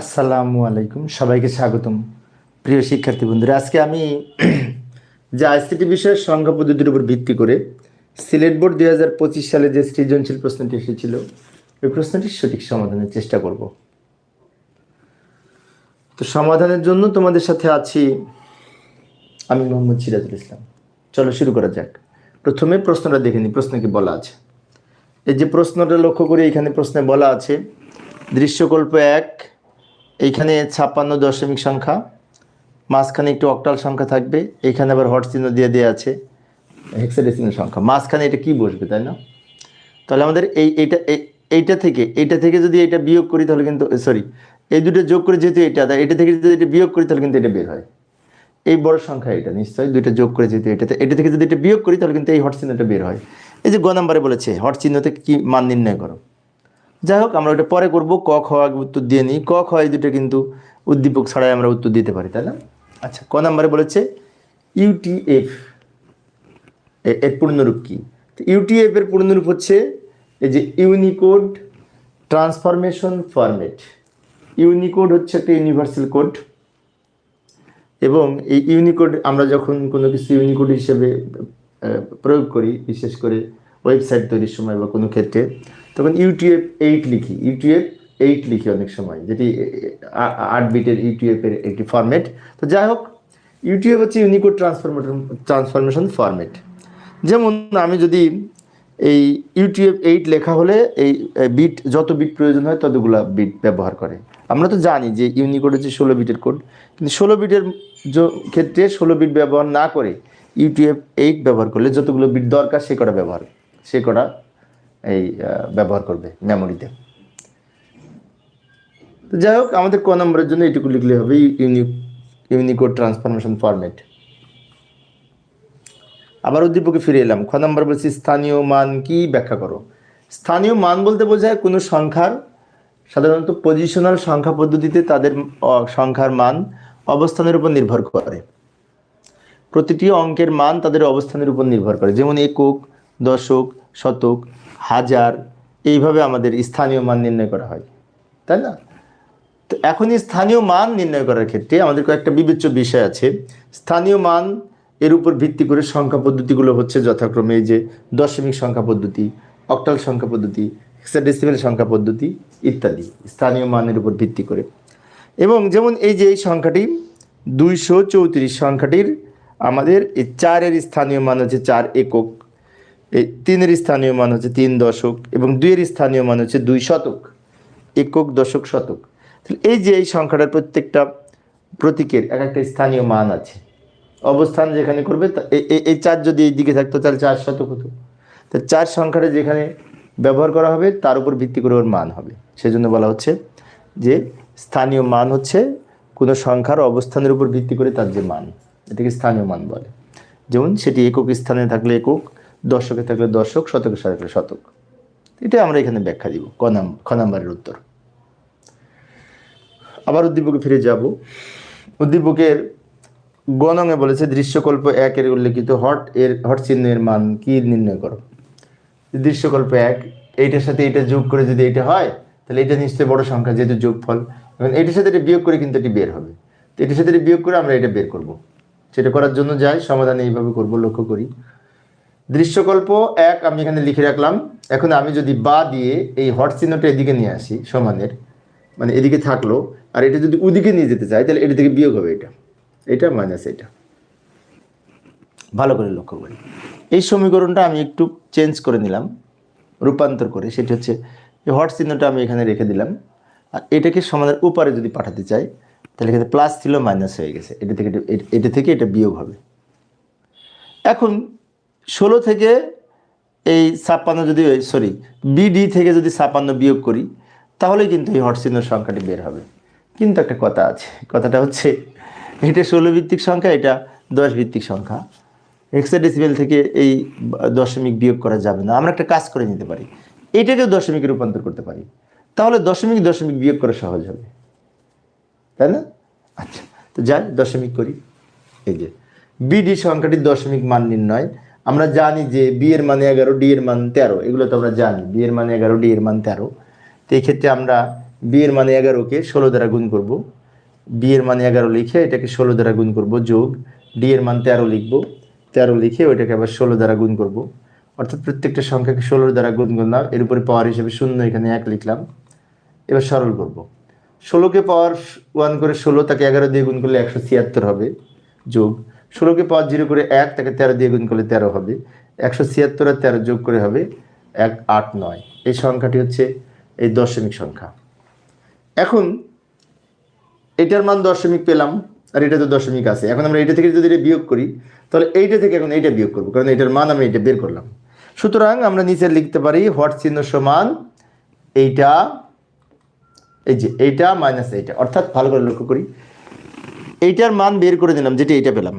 আসসালামু আলাইকুম, সবাইকে স্বাগতম। প্রিয় শিক্ষার্থী বন্ধুরা, আজকে আমি যে আইসিটি বিষয়ের সংখ্যা পদ্ধতির উপর ভিত্তি করে সিলেট বোর্ড দুই হাজার পঁচিশ সালে যে সৃজনশীল প্রশ্নটি এসেছিল, ওই প্রশ্নটির সঠিক সমাধানের চেষ্টা করব। তো সমাধানের জন্য তোমাদের সাথে আছি আমি মোহাম্মদ সিরাজুল ইসলাম। চলো শুরু করা যাক। প্রথমে প্রশ্নটা দেখে নিই, প্রশ্নে কি বলা আছে? এই যে প্রশ্নটা লক্ষ্য করে এখানে প্রশ্নে বলা আছে, দৃশ্যকল্প এক এইখানে ছাপ্পান্ন দশমিক সংখ্যা, মাঝখানে একটু অক্টাল সংখ্যা থাকবে এইখানে আবার হট চিহ্ন দিয়ে দেওয়া আছে হেক্সাডেসিমাল সংখ্যা। মাঝখানে এটা কি বসবে, তাই না? তাহলে আমাদের এই এই- এইটা থেকে এইটা থেকে যদি এটা বিয়োগ করি তাহলে কিন্তু সরি এই দুটো যোগ করে যেহেতু এটা তাই এটা থেকে যদি এটা বিয়োগ করি তাহলে কিন্তু এটা বের হয়। এই বড় সংখ্যা এটা, নিশ্চয়ই দুইটা যোগ করে যেহেতু এটাতে, এটা থেকে যদি এটা বিয়োগ করি তাহলে কিন্তু এই হট চিহ্নটা বের হয়। এই যে গ নাম্বারে বলেছে, হট চিহ্ন থেকে কি মান নির্ণয় করো? যাই হোক, আমরা ওটা পরে করব। ক, খ আগে উত্তর দিয়ে নিই। ক, খ এই দুটো কিন্তু উদ্দীপক ছাড়াই আমরা উত্তর দিতে পারি, তাই না? আচ্ছা ক নাম্বারে বলেছে ইউটিএফ এর পূর্ণরূপ কি? ইউটিএফ এর পূর্ণরূপ হচ্ছে এই যে ইউনিকোড ট্রান্সফরমেশন ফরম্যাট ইউনিকোড হচ্ছে একটা ইউনিভার্সাল কোড এবং এই ইউনিকোড আমরা যখন কোনো কিছু ইউনিকোড হিসেবে প্রয়োগ করি, বিশেষ করে ওয়েবসাইট তৈরির সময় বা কোনো ক্ষেত্রে তখন ইউটিএফ এইট লিখি। ইউটিএফ এইট লিখি অনেক সময়, যেটি আট বিটের ইউটিএফ এর একটি ফরম্যাট তো যাই হোক ইউটিএফ হচ্ছে ইউনিকোড ট্রান্সফরমেশন ট্রান্সফরমেশন ফরম্যাট যেমন আমি যদি এই ইউটিএফ এইট লেখা হলে এই বিট যত বিট প্রয়োজন হয় ততগুলা বিট ব্যবহার করে। আমরা তো জানি যে ইউনিকোড হচ্ছে ষোলো বিটের কোড। কিন্তু ষোলো বিটের ক্ষেত্রে ষোলো বিট ব্যবহার না করে ইউটিএফ এইট ব্যবহার করলে যতগুলো বিট দরকার সে কটা ব্যবহার, সে কটা এই ব্যবহার করবে মেমোরিতে তো যাই হোক, আমাদের ক নম্বরের জন্য এটুকু লিখলে হবে ইউনিক ইউনিকোড ট্রান্সফরমেশন ফরম্যাট। আবার উদ্দীপকে ফিরে এলাম। খ নম্বর বলছি, স্থানীয় মান কি ব্যাখ্যা করো? স্থানীয় মান বলতে বোঝায় কোনো সংখ্যার, সাধারণত পজিশনাল সংখ্যা পদ্ধতিতে তাদের সংখ্যার মান অবস্থানের উপর নির্ভর করে। প্রতিটি অঙ্কের মান তাদের অবস্থানের উপর নির্ভর করে। যেমন একক, দশক, শতক হাজার, এইভাবে আমাদের স্থানীয় মান নির্ণয় করা হয়, তাই না? তো এখন স্থানীয় মান নির্ণয় করার ক্ষেত্রে আমাদের কয়েকটা বিবেচ্য বিষয় আছে। স্থানীয় মান, এর উপর ভিত্তি করে সংখ্যা পদ্ধতিগুলো হচ্ছে যথাক্রমে যে দশমিক সংখ্যা পদ্ধতি, অক্টাল সংখ্যা পদ্ধতি হেক্সাডেসিমেল সংখ্যা পদ্ধতি ইত্যাদি, স্থানীয় মানের উপর ভিত্তি করে। এবং যেমন এই যে এই সংখ্যাটি, দুইশো চৌত্রিশ সংখ্যাটির আমাদের এই চারের স্থানীয় মান হচ্ছে চার একক। এই তিনের স্থানীয় মান হচ্ছে তিন দশক এবং দুইয়ের স্থানীয় মান হচ্ছে দুই শতক, একক দশক শতক। তাহলে এই যে এই সংখ্যাটার প্রত্যেকটা প্রতীকের এক একটা স্থানীয় মান আছে, অবস্থান যেখানে করবে এই চার যদি এই দিকে থাকতো তাহলে চার শতক হতো। তা চার সংখ্যাটা যেখানে ব্যবহার করা হবে তার উপর ভিত্তি করে ওর মান হবে। সেজন্য বলা হচ্ছে যে স্থানীয় মান হচ্ছে কোনো সংখ্যার অবস্থানের উপর ভিত্তি করে তার যে মান, এটাকে স্থানীয় মান বলে। যেমন সেটি একক স্থানে থাকলে একক দশকে থাকলে দর্শক শতকের সাথে থাকলে শতক। এটা আমরা এখানে ব্যাখ্যা দিব, ক নাম, খ নাম্বারের উত্তর। আবার উদ্দীপকে ফিরে যাব। উদ্দীপকের গণঙে বলেছে, দৃশ্যকল্প একের উল্লেখিত হট এর, হট চিহ্নের মান কি নির্ণয় করো? দৃশ্যকল্প এক, এইটার সাথে এটা যোগ করে যদি এটা হয়, তাহলে এটা নিশ্চয়ই বড় সংখ্যা যেহেতু যোগফল। এবং এটার সাথে এটা বিয়োগ করে কিন্তু এটি বের হবে। তো এটার সাথে এটা বিয়োগ করে আমরা এটা বের করব। সেটা করার জন্য যাই, সমাধান এইভাবে করব, লক্ষ্য করি। দৃশ্যকল্প এক আমি এখানে লিখে রাখলাম। এখন আমি যদি বা দিয়ে এই হট চিহ্নটা এদিকে নিয়ে আসি সমানের মানে এদিকে থাকল, আর এটা যদি ওদিকে নিয়ে যেতে চাই, তাহলে এটা থেকে বিয়োগ হবে এটা। এটা মাইনাস এটা। ভালো করে লক্ষ্য করি। এই সমীকরণটা আমি একটু চেঞ্জ করে নিলাম, রূপান্তর করে। সেটা হচ্ছে, এই হট চিহ্নটা আমি এখানে রেখে দিলাম। আর এটাকে সমাধানের উপরে যদি পাঠাতে চাই, তাহলে এখানে প্লাস ছিল মাইনাস হয়ে গেছে। এটা থেকে এটা থেকে এটা বিয়োগ হবে। এখন ষোলো থেকে এই ছাপ্পান্ন যদি সরি বিডি থেকে যদি ছাপ্পান্ন বিয়োগ করি তাহলে কিন্তু এই হট চিহ্ন সংখ্যাটি বের হবে। কিন্তু একটা কথা আছে, কথাটা হচ্ছে, এটা ষোলো ভিত্তিক সংখ্যা, এটা দশ ভিত্তিক সংখ্যা। হেক্সাডেসিমেল থেকে এই দশমিক বিয়োগ করা যাবে না। আমরা একটা কাজ করে নিতে পারি। এটাকেও দশমিকে রূপান্তর করতে পারি। তাহলে দশমিক দশমিক বিয়োগ করা সহজ হবে। তাই না? আচ্ছা তো যাই, দশমিক করি। এই যে বিডি সংখ্যাটি দশমিক মান নির্ণয়। আমরা জানি যে বি এর মানে এগারো, ডি এর মান তেরো, এগুলো তো আমরা জানি। বি এর মানে এগারো, ডি এর মান তেরো। তো এই ক্ষেত্রে আমরা বিয়ের মানে এগারোকে ষোলো দ্বারা গুণ করব। বিয়ের মানে এগারো লিখে এটাকে ষোলো দ্বারা গুণ করব যোগ। ডি এর মান তেরো লিখব। তেরো লিখে ওইটাকে আবার ষোলো দ্বারা গুণ করব। অর্থাৎ প্রত্যেকটা সংখ্যাকে ষোলোর দ্বারা গুণ করলাম। এর উপরে পাওয়ার হিসেবে শূন্য এখানে এক লিখলাম। এবার সরল করব। ষোলোকে পাওয়ার ওয়ান করে ষোলো, তাকে এগারো দিয়ে গুণ করলে একশো ছিয়াত্তর হবে যোগ। ষোলোকে পাওয়ার জিরো করে এক, তাকে তেরো দিয়ে গুণ করলে তেরো হবে। একশো ছিয়াত্তর আর তেরো যোগ করে হবে এক, আট, নয়। এই সংখ্যাটি হচ্ছে এই দশমিক সংখ্যা। এখন এটার মান দশমিক পেলাম, আর এটা তো দশমিক আছে। এখন আমরা এটা থেকে যদি এটা বিয়োগ করি, তাহলে এইটা থেকে এখন এইটা বিয়োগ করব, কারণ এটার মান আমি এটা বের করলাম। সুতরাং আমরা নিচে লিখতে পারি হোয়াট চিহ্ন সমান এইটা, এই যে এইটা মাইনাস এইটা। অর্থাৎ ভালো করে লক্ষ্য করি, এইটার মান বের করে দিলাম, যেটা এইটা পেলাম।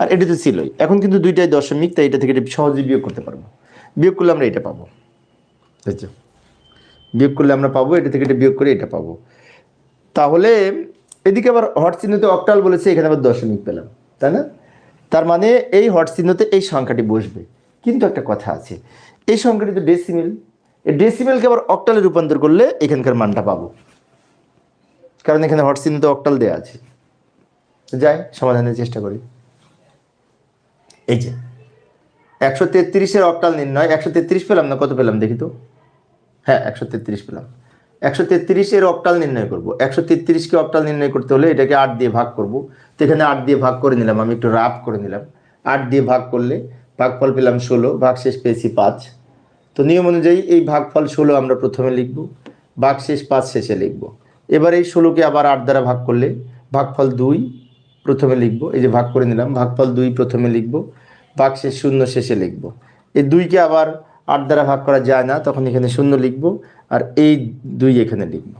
আর এটা তো ছিলই। এখন কিন্তু দুইটাই দশমিক, তাই এটা থেকে এটা সহজে বিয়োগ করতে পারব। বিয়োগ করলে আমরা এটা পাবো। বুঝছ বিয়োগ করলে আমরা পাবো, এটা থেকে এটা বিয়োগ করে এটা পাবো। তাহলে এদিকে আবার হট চিহ্নতে অক্টাল বলেছে, এখানে আবার দশমিক পেলাম, তাই না? তার মানে এই হট চিহ্নতে এই সংখ্যাটি বসবে। কিন্তু একটা কথা আছে, এই সংখ্যাটি তো ডেসিমেল এই ডেসিমেলকে আবার অক্টালে রূপান্তর করলে এখানকার মানটা পাবো। কারণ এখানে হট চিহ্নতে অক্টাল দেওয়া আছে। যাই, সমাধানের চেষ্টা করি। এই যে, একশো তেত্রিশের অক্টাল নির্ণয়, একশো তেত্রিশ পেলাম না, কত পেলাম দেখি তো? হ্যাঁ একশো তেত্রিশ পেলাম। একশো তেত্রিশের অক্টাল নির্ণয় করব। একশো তেত্রিশকে অক্টাল নির্ণয় করতে হলে এটাকে আট দিয়ে ভাগ করব। তো এখানে আট দিয়ে ভাগ করে নিলাম, আমি একটু রাফ করে নিলাম। আট দিয়ে ভাগ করলে ভাগফল পেলাম ষোলো ভাগ শেষ পেয়েছি পাঁচ। তো নিয়ম অনুযায়ী এই ভাগফল ষোলো আমরা প্রথমে লিখব ভাগ শেষ পাঁচ শেষে লিখব। এবার এই ষোলোকে আবার আট দ্বারা ভাগ করলে ভাগফল দুই প্রথমে লিখব, এই যে ভাগ করে নিলাম, ভাগফল দুই প্রথমে লিখব, ভাগ শেষ শূন্য শেষে লিখব। এই দুইকে আবার আট দ্বারা ভাগ করা যায় না, তখন এখানে শূন্য লিখব আর এই দুই এখানে লিখব।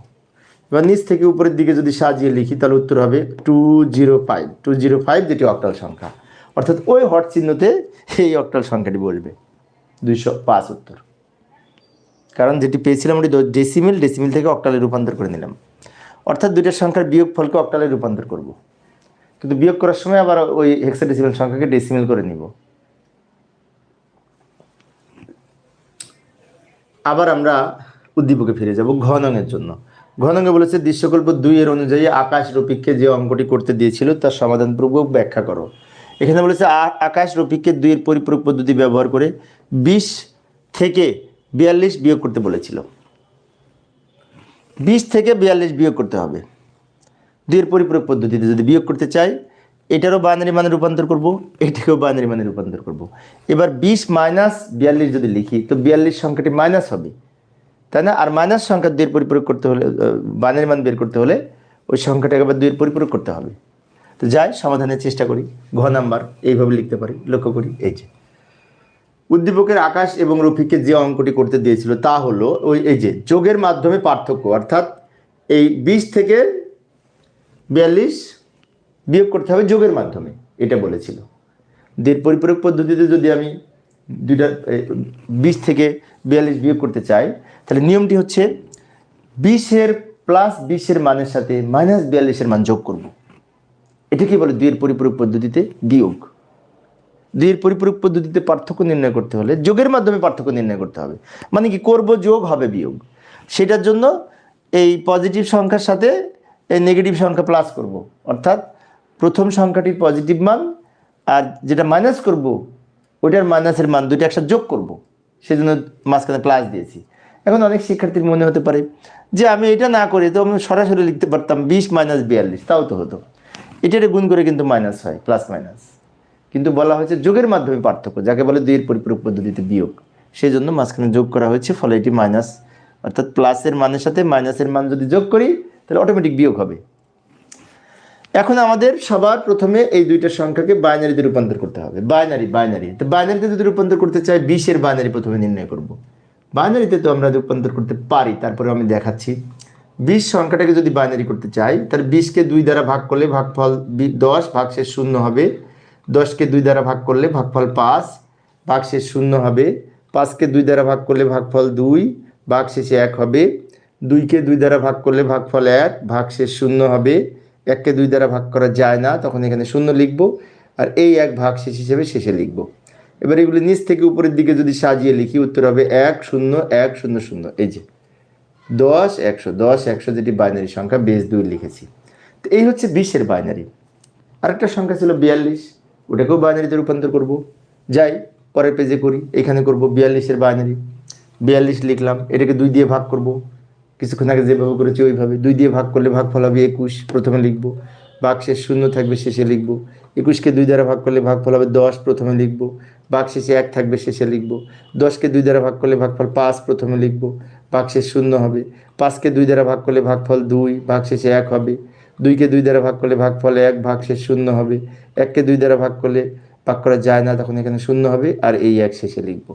এবার নিচ থেকে উপরের দিকে যদি সাজিয়ে লিখি, তাহলে উত্তর হবে two zero five. Two zero five যেটি অক্টাল সংখ্যা। অর্থাৎ ওই হট চিহ্নতে এই অক্টাল সংখ্যাটি বলবে দুইশো পাঁচ উত্তর। কারণ যেটি পেয়েছিলাম ওটি ডেসিমিল ডেসিমিল থেকে অক্টালে রূপান্তর করে নিলাম। অর্থাৎ দুইটার সংখ্যার বিয়োগ ফলকে অক্টালে রূপান্তর করব। কিন্তু বিয়োগ করার সময় আবার ওই হেক্সাডেসিমেল সংখ্যাকে ডেসিমেল করে নিব। আবার আমরা উদ্দীপকে ফিরে যাব ঘনঙের জন্য। ঘনঙে বলেছে, দৃশ্যকল্প দুই এর অনুযায়ী আকাশ রফিককে যে অঙ্কটি করতে দিয়েছিল তার সমাধানপূর্বক ব্যাখ্যা করো। এখানে বলেছে আকাশ রফিককে দুইয়ের পরিপূরক পদ্ধতি ব্যবহার করে বিশ থেকে বিয়াল্লিশ বিয়োগ করতে বলেছিল। বিশ থেকে বিয়াল্লিশ বিয়োগ করতে হবে। দুইয়ের পরিপূরক পদ্ধতিতে যদি বিয়োগ করতে চাই, এটারও বাইনারি মানে রূপান্তর করব, এটাকেও বাইনারি মানে রূপান্তর করব। এবার বিশ মাইনাস বিয়াল্লিশ যদি লিখি, তো বিয়াল্লিশ সংখ্যাটি মাইনাস হবে। তাই না? আর মাইনাস সংখ্যা দুইয়ের পরিপূরক করতে হলে বাইনারি মান বের করতে হলে ওই সংখ্যাটাকে আবার দুইয়ের পরিপূরক করতে হবে। তো যাই, সমাধানের চেষ্টা করি। ঘ নাম্বার এইভাবে লিখতে পারি, লক্ষ্য করি, এই যে। উদ্দীপকের আকাশ এবং রফিককে যে অঙ্কটি করতে দিয়েছিল, তা হলো ওই, এই যে, যোগের মাধ্যমে পার্থক্য, অর্থাৎ এই বিশ থেকে বিয়াল্লিশ, বিয়োগ করতে হবে যোগের মাধ্যমে, এটা বলেছিল। দের পরিপূরক পদ্ধতিতে যদি আমি দুইটা বিশ থেকে বিয়াল্লিশ বিয়োগ করতে চাই, তাহলে নিয়মটি হচ্ছে বিশের প্লাস বিশের মানের সাথে মাইনাস বিয়াল্লিশের মান যোগ করব। এটা কি বলে দুইয়ের পরিপূরক পদ্ধতিতে? বিয়োগ। দুইয়ের পরিপূরক পদ্ধতিতে পার্থক্য নির্ণয় করতে হলে যোগের মাধ্যমে পার্থক্য নির্ণয় করতে হবে। মানে কি করব যোগ হবে বিয়োগ। সেটার জন্য এই পজিটিভ সংখ্যার সাথে এই নেগেটিভ সংখ্যা প্লাস করব। অর্থাৎ প্রথম সংখ্যাটির পজিটিভ মান আর যেটা মাইনাস করব, ওইটার মাইনাসের মান দুইটা একসাথে যোগ করব। সেজন্য মাঝখানে প্লাস দিয়েছি। এখন অনেক শিক্ষার্থীর মনে হতে পারে যে আমি এটা না করে তো আমি সরাসরি লিখতে পারতাম বিশ মাইনাস বিয়াল্লিশ, তাও তো হতো। এটা গুণ করে কিন্তু মাইনাস হয় প্লাস মাইনাস কিন্তু বলা হয়েছে যোগের মাধ্যমে পার্থক্য, যাকে বলে দুইয়ের পরিপূরক পদ্ধতিতে বিয়োগ। সেই জন্য মাঝখানে যোগ করা হয়েছে, ফলে এটি মাইনাস অর্থাৎ প্লাসের মানের সাথে মাইনাসের মান যদি যোগ করি তাহলে অটোমেটিক বিয়োগ হবে। এখন আমাদের সবার প্রথমে এই দুইটা সংখ্যাকে বাইনারিতে রূপান্তর করতে হবে। বাইনারি বাইনারি তো বাইনারিতে যদি রূপান্তর করতে চাই, বিশের বাইনারি প্রথমে নির্ণয় করব। বাইনারিতে তো আমরা রূপান্তর করতে পারি তারপরে আমি দেখাচ্ছি। বিশ সংখ্যাটাকে যদি বাইনারি করতে চাই, তাহলে বিশকে দুই দ্বারা ভাগ করলে ভাগফল দশ ভাগ শেষ শূন্য হবে। দশকে দুই দ্বারা ভাগ করলে ভাগফল পাঁচ ভাগ শেষ শূন্য হবে। পাঁচকে দুই দ্বারা ভাগ করলে ভাগফল দুই ভাগ শেষে এক হবে। দুইকে দুই দ্বারা ভাগ করলে ভাগ ভাগফল এক ভাগ শেষ শূন্য হবে। এককে দুই দ্বারা ভাগ করা যায় না, তখন এখানে শূন্য লিখব আর এই এক ভাগ শেষ হিসেবে শেষে লিখব। এবার এগুলি নিচ থেকে উপরের দিকে যদি সাজিয়ে লিখি, উত্তর হবে এক শূন্য এক শূন্য শূন্য। এই যে দশ, একশো দশ, একশো যেটি বাইনারি সংখ্যা বেশ দুই লিখেছি। তো এই হচ্ছে বিশের বাইনারি আরেকটা সংখ্যা ছিল বিয়াল্লিশ, ওটাকেও বাইনারিতে রূপান্তর করব। যাই, পরের পেজে করি, এখানে করব বিয়াল্লিশের বাইনারি বিয়াল্লিশ লিখলাম, এটাকে দুই দিয়ে ভাগ করব। কিছুক্ষণ আগে যেভাবে করেছি, ওইভাবে। দুই দিয়ে ভাগ করলে ভাগফল হবে একুশ, প্রথমে লিখব। বাক্সের শূন্য থাকবে, শেষে লিখব। একুশকে দুই দ্বারা ভাগ করলে ভাগফল হবে দশ, প্রথমে লিখব। বাক শেষে এক থাকবে, শেষে লিখব। দশকে দুই দ্বারা ভাগ করলে ভাগফল পাঁচ, প্রথমে লিখব। বাক্সের শূন্য হবে। পাঁচকে দুই দ্বারা ভাগ করলে ভাগফল দুই ভাগ শেষে এক হবে। দুইকে দুই দ্বারা ভাগ করলে ভাগফল এক ভাগ শেষ শূন্য হবে। এককে দুই দ্বারা ভাগ করলে ভাগ করা যায় না, তখন এখানে শূন্য হবে আর এই এক শেষে লিখব।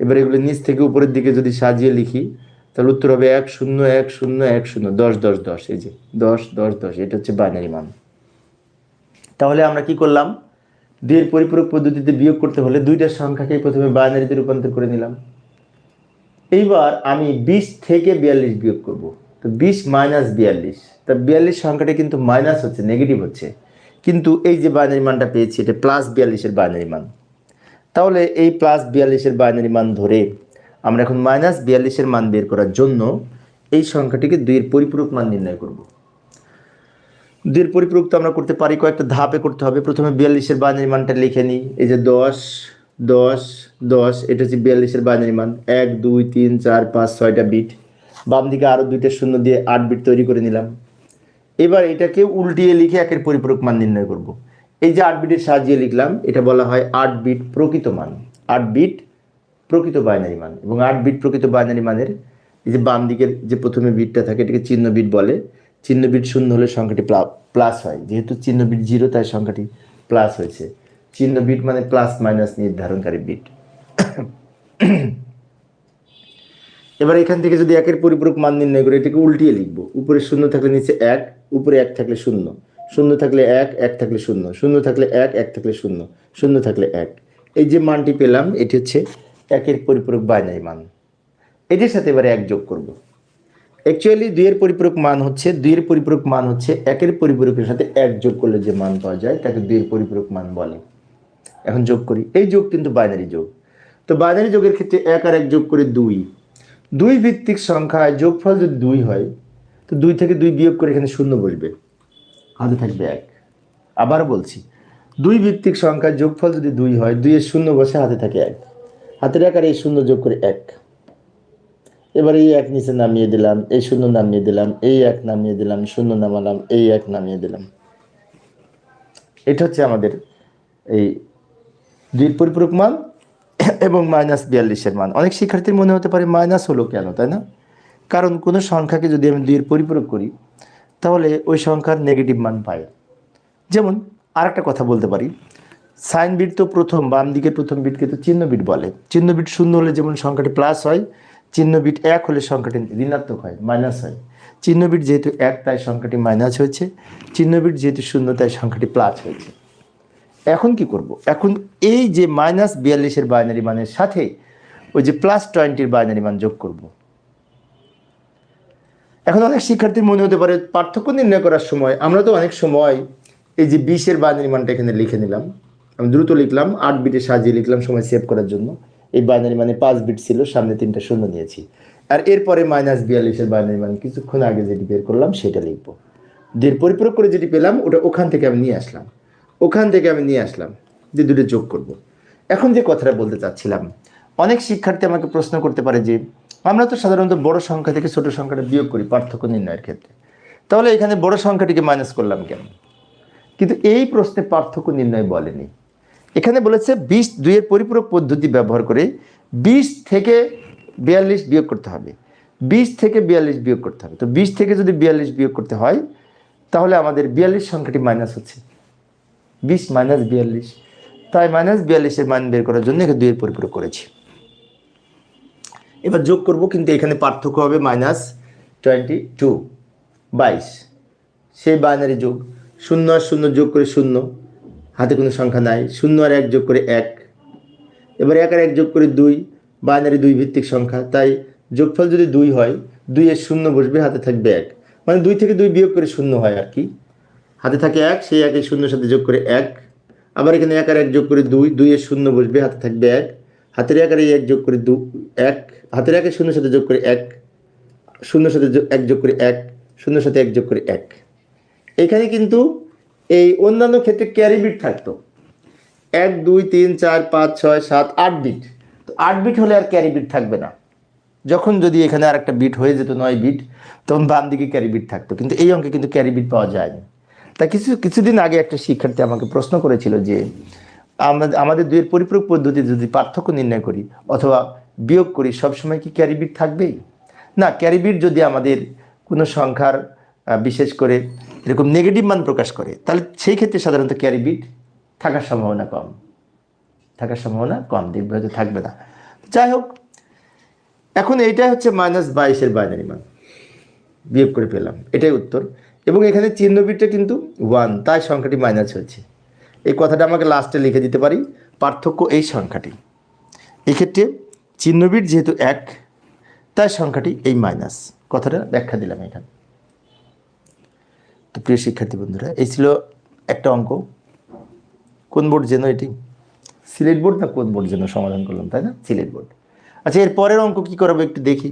এবার এগুলো নিচ থেকে উপরের দিকে যদি সাজিয়ে লিখি তাহলে উত্তর হবে এক শূন্য এক শূন্য এক শূন্য, দশ দশ দশ, এই যে দশ দশ দশ, এটা হচ্ছে বাইনারি মান। তাহলে আমরা কি করলাম? দুইয়ের পরিপূরক পদ্ধতিতে বিয়োগ করতে হলে দুইটা সংখ্যাকে প্রথমে বাইনারিতে রূপান্তর করে নিলাম। এইবার আমি বিশ থেকে বিয়াল্লিশ বিয়োগ করব। তো বিশ মাইনাস বিয়াল্লিশ। তা বিয়াল্লিশ সংখ্যাটা কিন্তু মাইনাস হচ্ছে নেগেটিভ হচ্ছে। কিন্তু এই যে বাইনারি মানটা পেয়েছি, এটা প্লাস বিয়াল্লিশের বাইনারি মান। তাহলে এই প্লাস বিয়াল্লিশের বাইনারি মান ধরে আমরা এখন মাইনাস বিয়াল্লিশের মান বের করার জন্য এই সংখ্যাটিকে দুইয়ের পরিপূরক মান নির্ণয় করব। দুইয়ের পরিপূরক তো আমরা করতে পারি, কয়েকটা ধাপে করতে হবে। প্রথমে বিয়াল্লিশের বাইনারি মানটা লিখে নিই। এই যে দশ দশ দশ, এটা হচ্ছে বিয়াল্লিশের বাইনারি মান। এক, দুই, তিন, চার, পাঁচ, ছয়টা বিট বাম দিকে আরও দুইটা শূন্য দিয়ে আট বিট তৈরি করে নিলাম। এবার এটাকে উল্টিয়ে লিখে একের পরিপূরক মান নির্ণয় করব। এই যে আট বিটের সাহায্যে লিখলাম, এটা বলা হয় আট বিট প্রকৃত মান। আট বিট প্রকৃত বাইনারি মান এবং আট বিট প্রকৃত বাইনারি মানের এই যে বাম দিকের যে প্রথমে বিটটা থাকে এটাকে চিহ্ন বিট বলে। চিহ্ন বিট শূন্য হলে সংখ্যাটি প্লাস হয়। যেহেতু চিহ্ন বিট জিরো তাই সংখ্যাটি প্লাস হয়েছে। চিহ্ন বিট মানে প্লাস মাইনাস নির্ধারণকারী বিট এবার এখান থেকে যদি একের পরিপূরক মান নির্ণয় করে, এটাকে উল্টিয়ে লিখব। উপরে শূন্য থাকলে নিচে এক, উপরে এক থাকলে শূন্য। শূন্য থাকলে এক এক থাকলে শূন্য। শূন্য থাকলে এক এক থাকলে শূন্য। শূন্য থাকলে এক। এই যে মানটি পেলাম, এটি হচ্ছে একের পরিপূরক বাইনারি মান। এটির সাথে এবারে এক যোগ করব। অ্যাকচুয়ালি দুইয়ের পরিপূরক মান হচ্ছে, দুইয়ের পরিপূরক মান হচ্ছে একের পরিপূরকের সাথে এক যোগ করলে যে মান পাওয়া যায়, তাকে দুইয়ের পরিপূরক মান বলে। এখন যোগ করি। এই যোগ কিন্তু বাইনারি যোগ। তো বাইনারি যোগের ক্ষেত্রে এক আর এক যোগ করে দুই। দুই ভিত্তিক সংখ্যায় যোগফল যদি দুই হয়, তো দুই থেকে দুই বিয়োগ করে এখানে শূন্য বসবে। হাতে থাকবে এক। আবার বলছি, দুই ভিত্তিক সংখ্যার যোগফল যদি দুই হয়, দুইয়ের শূন্য বসে হাতে থাকে এক। হাতের এক আর এই শূন্য যোগ করে এক। এবার এই এক নিচে নামিয়ে দিলাম, এই শূন্য নামিয়ে দিলাম, এই এক নামিয়ে দিলাম শূন্য নামালাম, এই এক নামিয়ে দিলাম। এটা হচ্ছে আমাদের এই দুই পরিপূরক মান এবং মাইনাস বিয়াল্লিশের মান। অনেক শিক্ষার্থীর মনে হতে পারে মাইনাস হলো কেন, তাই না? কারণ কোনো সংখ্যাকে যদি আমি দুইয়ের পরিপূরক করি, তাহলে ওই সংখ্যার নেগেটিভ মান পাই। যেমন আরেকটা কথা বলতে পারি সাইন বিট তো প্রথম, বাম দিকে প্রথম বিটকে তো চিহ্ন বিট বলে। চিহ্ন বিট শূন্য হলে যেমন সংখ্যাটি প্লাস হয়, চিহ্ন বিট এক হলে সংখ্যাটি ঋণাত্মক হয় মাইনাস হয়। চিহ্ন বিট যেহেতু এক, তাই সংখ্যাটি মাইনাস হয়েছে। চিহ্ন বিট যেহেতু শূন্য, তাই সংখ্যাটি প্লাস হয়েছে। এখন কি করব? এখন এই যে মাইনাস বিয়াল্লিশের বাইনারি মানের সাথে ওই যে প্লাস টোয়েন্টির বাইনারি মান যোগ করব। এখন অনেক শিক্ষার্থীর মনে হতে পারে পার্থক্য নির্ণয় করার সময় আমরা তো অনেক সময় এই যে বিশের বাইনারি মানটা এখানে লিখে নিলাম। আমি দ্রুত লিখলাম, আট বিটে সাজিয়ে লিখলাম সময় সেভ করার জন্য। এই বাইনারি মানে পাঁচ বিট ছিল, সামনে তিনটা শূন্য নিয়েছি। আর এরপরে মাইনাস বিয়াল্লিশের বাইনারি মানে কিছুক্ষণ আগে যেটি বের করলাম, সেটা লিখব। দের পরিপূরক করে যেটি পেলাম, ওটা ওখান থেকে আমি নিয়ে আসলাম। ওখান থেকে আমি নিয়ে আসলাম যে দুটো যোগ করব। এখন যে কথাটা বলতে চাচ্ছিলাম, অনেক শিক্ষার্থী আমাকে প্রশ্ন করতে পারে যে, আমরা তো সাধারণত বড় সংখ্যা থেকে ছোট সংখ্যাটা বিয়োগ করি, পার্থক্য নির্ণয়ের ক্ষেত্রে। তাহলে এখানে বড় সংখ্যাটিকে মাইনাস করলাম কেন? কিন্তু এই প্রশ্নে পার্থক্য নির্ণয় বলেনি। এখানে বলেছে বিশ দুইয়ের পরিপূরক পদ্ধতি ব্যবহার করে বিশ থেকে বিয়াল্লিশ বিয়োগ করতে হবে। বিশ থেকে বিয়াল্লিশ বিয়োগ করতে হবে। তো বিশ থেকে যদি বিয়াল্লিশ বিয়োগ করতে হয়, তাহলে আমাদের বিয়াল্লিশ সংখ্যাটি মাইনাস হচ্ছে। বিশ মাইনাস বিয়াল্লিশ। তাই মাইনাস বিয়াল্লিশের মান বের করার জন্য এখানে দুইয়ের পরিপূরক করেছি। এবার যোগ করব, কিন্তু এখানে পার্থক্য হবে মাইনাস টোয়েন্টি টু বাইশ। সেই বাইনারি যোগ শূন্য আর শূন্য যোগ করে শূন্য। হাতে কোনো সংখ্যা নাই, শূন্য আর এক যোগ করে এক। এবার এক আর এক যোগ করে দুই, বাইনারি দুই ভিত্তিক সংখ্যা, তাই যোগফল যদি দুই হয় দুইয়ের শূন্য বসবে, হাতে থাকবে এক। মানে দুই থেকে দুই বিয়োগ করে শূন্য হয় আর কি। হাতে থাকে এক, সেই একের শূন্যর সাথে যোগ করে এক। আবার এখানে এক আর এক যোগ করে দুই দুইয়ের শূন্য বসবে, হাতে থাকবে এক। হাতের এক আর এক যোগ করে দু, এক। হাতের একের শূন্যের সাথে যোগ করে এক। শূন্যর সাথে এক যোগ করে এক, শূন্যর সাথে এক যোগ করে এক। এখানে কিন্তু এই অন্যান্য ক্ষেত্রে ক্যারি বিট থাকতো। এক, দুই, তিন, চার, পাঁচ, ছয়, সাত, আট বিট তো আট বিট হলে আর ক্যারি বিট থাকবে না। যখন যদি এখানে আর একটা বিট হয়ে যেত, নয় বিট তখন বাম দিকে ক্যারি বিট থাকতো। কিন্তু এই অঙ্কে কিন্তু ক্যারি বিট পাওয়া যায়নি। তা কিছু, কিছুদিন আগে একটা শিক্ষার্থী আমাকে প্রশ্ন করেছিল যে আমাদের আমাদের দুইয়ের পরিপূরক পদ্ধতি যদি পার্থক্য নির্ণয় করি অথবা বিয়োগ করি, সবসময় কি ক্যারি বিট থাকবেই? না ক্যারি বিট যদি আমাদের কোনো সংখ্যার বিশেষ করে এরকম নেগেটিভ মান প্রকাশ করে, তাহলে সেই ক্ষেত্রে সাধারণত ক্যারি বিট থাকার সম্ভাবনা কম। থাকার সম্ভাবনা কম, দেখবে হয়তো থাকবে না। যাই হোক, এখন এইটা হচ্ছে মাইনাস বাইশের বাইনারি মান। বিয়োগ করে পেলাম, এটাই উত্তর। এবং এখানে চিহ্ন বিটটা কিন্তু ওয়ান তাই সংখ্যাটি মাইনাস হয়েছে। এই কথাটা আমাকে লাস্টে লিখে দিতে পারি, পার্থক্য এই সংখ্যাটি। এক্ষেত্রে চিহ্নবিট যেহেতু এক, তাই সংখ্যাটি এই মাইনাস কথাটা ব্যাখ্যা দিলাম এখানে। তো প্রিয় শিক্ষার্থী বন্ধুরা, এই ছিল একটা অঙ্ক। কোন বোর্ড যেন এটি? সিলেট বোর্ড না কোন বোর্ড যেন সমাধান করলাম, তাই না? সিলেট বোর্ড। আচ্ছা এর পরের অঙ্ক কী করাবো একটু দেখি।